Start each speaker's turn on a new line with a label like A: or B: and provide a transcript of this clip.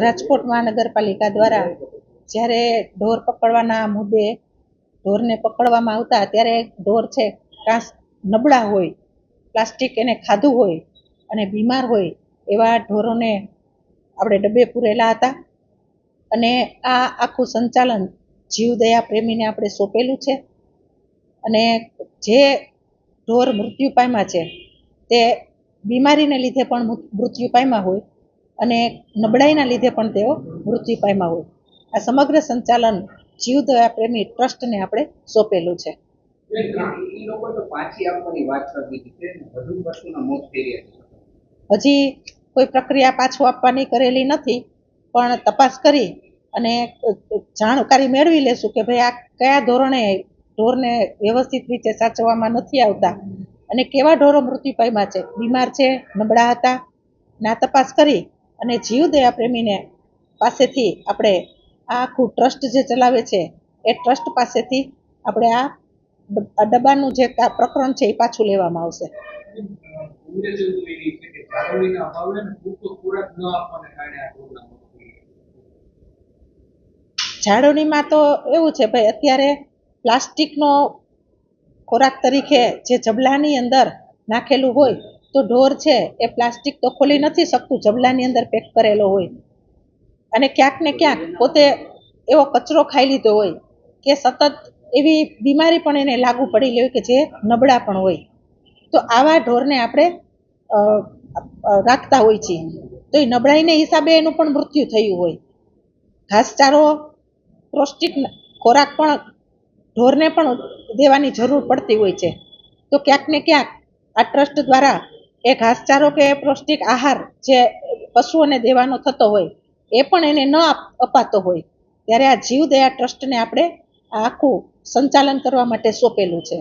A: રાજકોટ મહાનગરપાલિકા દ્વારા જ્યારે ઢોર પકડવાના મુદ્દે ઢોરને પકડવામાં આવતા, ત્યારે ઢોર છે, કાંસ નબળા હોય, પ્લાસ્ટિક એને ખાધું હોય અને બીમાર હોય, એવા ઢોરોને આપણે ડબ્બે પૂરેલા હતા. અને આ આખું સંચાલન જીવદયા પ્રેમીને આપણે સોંપેલું છે. અને જે ઢોર મૃત્યુ પામ્યા છે, તે બીમારીને લીધે પણ મૃત્યુ પામ્યા હોય અને નબળાઈના લીધે પણ તેઓ મૃત્યુ પામ્યા હોય. આ સમગ્ર સંચાલન જીવદયા પ્રેમી ટ્રસ્ટને આપણે સોંપેલું છે. હજી કોઈ પ્રક્રિયા પાછું આપવાની કરેલી નથી, પણ તપાસ કરી અને જાણકારી મેળવી લેશું કે ભાઈ આ કયા ધોરણે, ઢોરને વ્યવસ્થિત રીતે સાચવવામાં નથી આવતા અને કેવા ઢોરો મૃત્યુ પામ્યા છે. બીમાર છે, નબળા હતા. ના તપાસ કરી અને જીવદયા પ્રેમીને પાસેથી આપણે આ આખું ટ્રસ્ટ જે ચલાવે છે, એ ટ્રસ્ટ પાસેથી આપણે આ ડબ્બાનું જે પ્રકરણ છે એ પાછું લેવામાં આવશે. જાળવણીમાં તો એવું છે ભાઈ, અત્યારે પ્લાસ્ટિકનો ખોરાક તરીકે જે જબલાની અંદર નાખેલું હોય તો ઢોર છે, એ પ્લાસ્ટિક તો ખોલી નથી શકતું, જબલાની અંદર પેક કરેલો હોય. અને ક્યાંક ને ક્યાંક પોતે એવો કચરો ખાઈ લીધો હોય કે સતત એવી બીમારી પણ એને લાગુ પડેલી હોય કે જે નબળા પણ હોય. તો આવા ઢોરને આપણે રાખતા હોય છીએ. તો એ નબળાઈને હિસાબે એનું પણ મૃત્યુ થયું હોય. ઘાસચારો, પૌષ્ટિક ખોરાક પણ ઢોરને પણ દેવાની જરૂર પડતી હોય છે. તો ક્યાંક ને ક્યાંક આ ટ્રસ્ટ દ્વારા એ ઘાસચારો કે પૌષ્ટિક આહાર જે પશુઓને દેવાનો થતો હોય, એ પણ એને ન અપાતો હોય. ત્યારે આ જીવદયા ટ્રસ્ટને આપણે આ આખું સંચાલન કરવા માટે સોંપેલું છે.